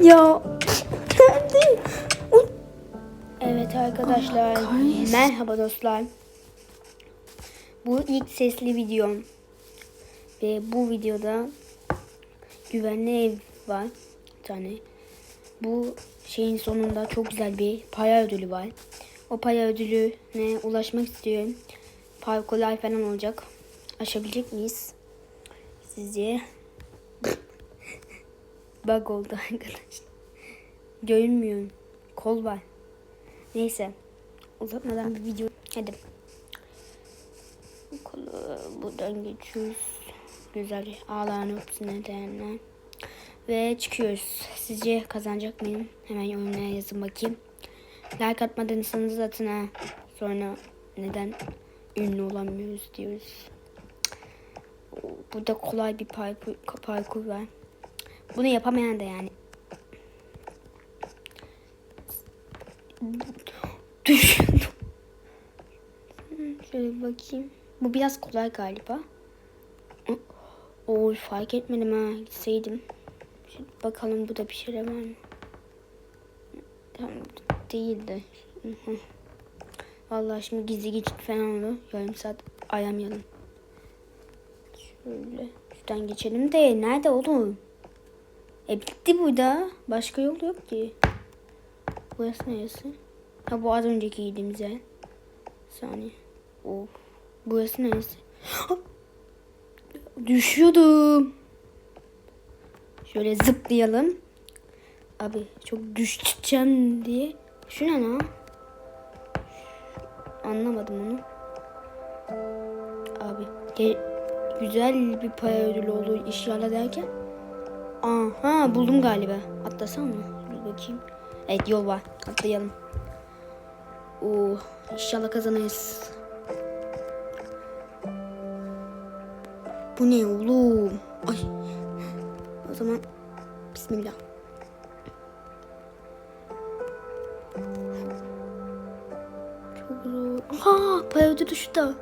Ya nerede? Evet arkadaşlar. Merhaba dostlar. Bu ilk sesli videom. Ve bu videoda güvenli ev var. Bir tane. Bu şeyin sonunda çok güzel bir para ödülü var. O para ödülüne ulaşmak istiyorum. Parkurlar falan olacak. Aşabilecek miyiz? Sizce? Bug oldu arkadaşlar. Görünmüyor. Kol var. Neyse. Uzatmadan bir video. Hadi. Kolu buradan geçiyoruz. Güzel ağların hepsine değenler. Ve çıkıyoruz. Sizce kazanacak mıyım? Hemen yorumlara yazın bakayım. Like atmadıysanız atın ha. Sonra neden ünlü olamıyoruz diyoruz. Burada kolay bir parkur, parkur var. Bunu yapamayan da yani Düşündüm. Şöyle bakayım. Bu biraz kolay galiba. Oo fark etmedim ha. Gitseydim. Şimdi bakalım burada bir şeyler var mı? Tamam değildi. Vallahi şimdi gizli geçit falan oldu. Yarım saat ayamayalım. Şöyle şuradan geçelim de nerede oğlum? E bitti burada. Başka yol yok ki. Burası neresi? Ha bu az önceki yediğimiz yer. Saniye. Of. Burası neresi? Düşüyordum. Şöyle zıplayalım. Abi çok düşeceğim diye. Şu ne lan? Anlamadım onu. Abi güzel bir para ödülü olur inşallah derken. Aha buldum galiba. Atlasam mı? Dur bakayım. Evet yol var. Atlayalım. Oo, inşallah kazanırız. Bu ne oğlum? Ay. O zaman bismillah. Çok zor. Aha, para ödülü şurada.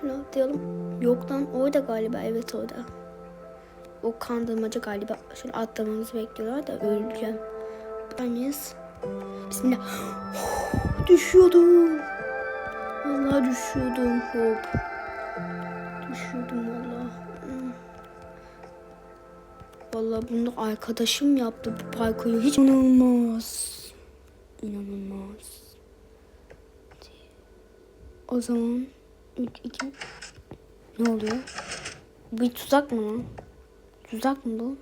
Şunu atlayalım. Yok lan orada galiba. Evet orada. O kandırmaca galiba. Şöyle atlamamızı bekliyorlar da öleceğim. Buradan? Bismillah. Düşüyordum. Vallahi düşüyordum. Hop. Düşüyordum vallahi. Hmm. Vallahi bunu arkadaşım yaptı bu parkuru. Hiç inanılmaz. İnanılmaz. O zaman 3 2 Ne oluyor? Bir tuzak mı lan? Tuzak mı bu?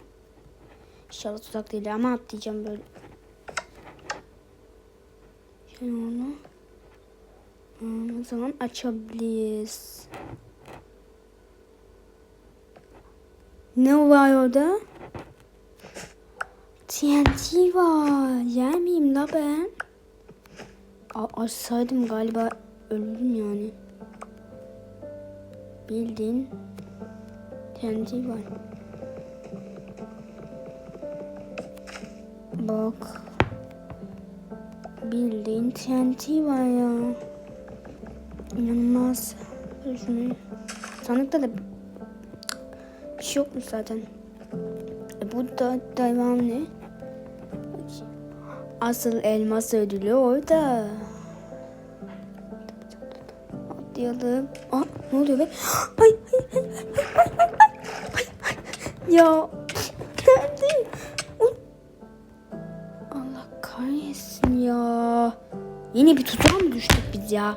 İnşallah tuzak değil ama atlayacağım böyle. Şöyle onu. Hmm, o zaman açabiliriz. Ne var orada? TNT var. Yer miyim la ben? A açsaydım galiba öldüm yani. Bildiğin TNT var. Bak. Bildiğin TNT var ya. İnanılmaz. Şunu. Sandıkta da bir şey yokmuş zaten. E burada devam ne? Asıl elmas ödülü orada. Atlayalım. Aa, ne oluyor be? Ay, ay, ay, ay, ay, ay, ay, ay. Ya Yine bir tuzağa mı düştük biz ya?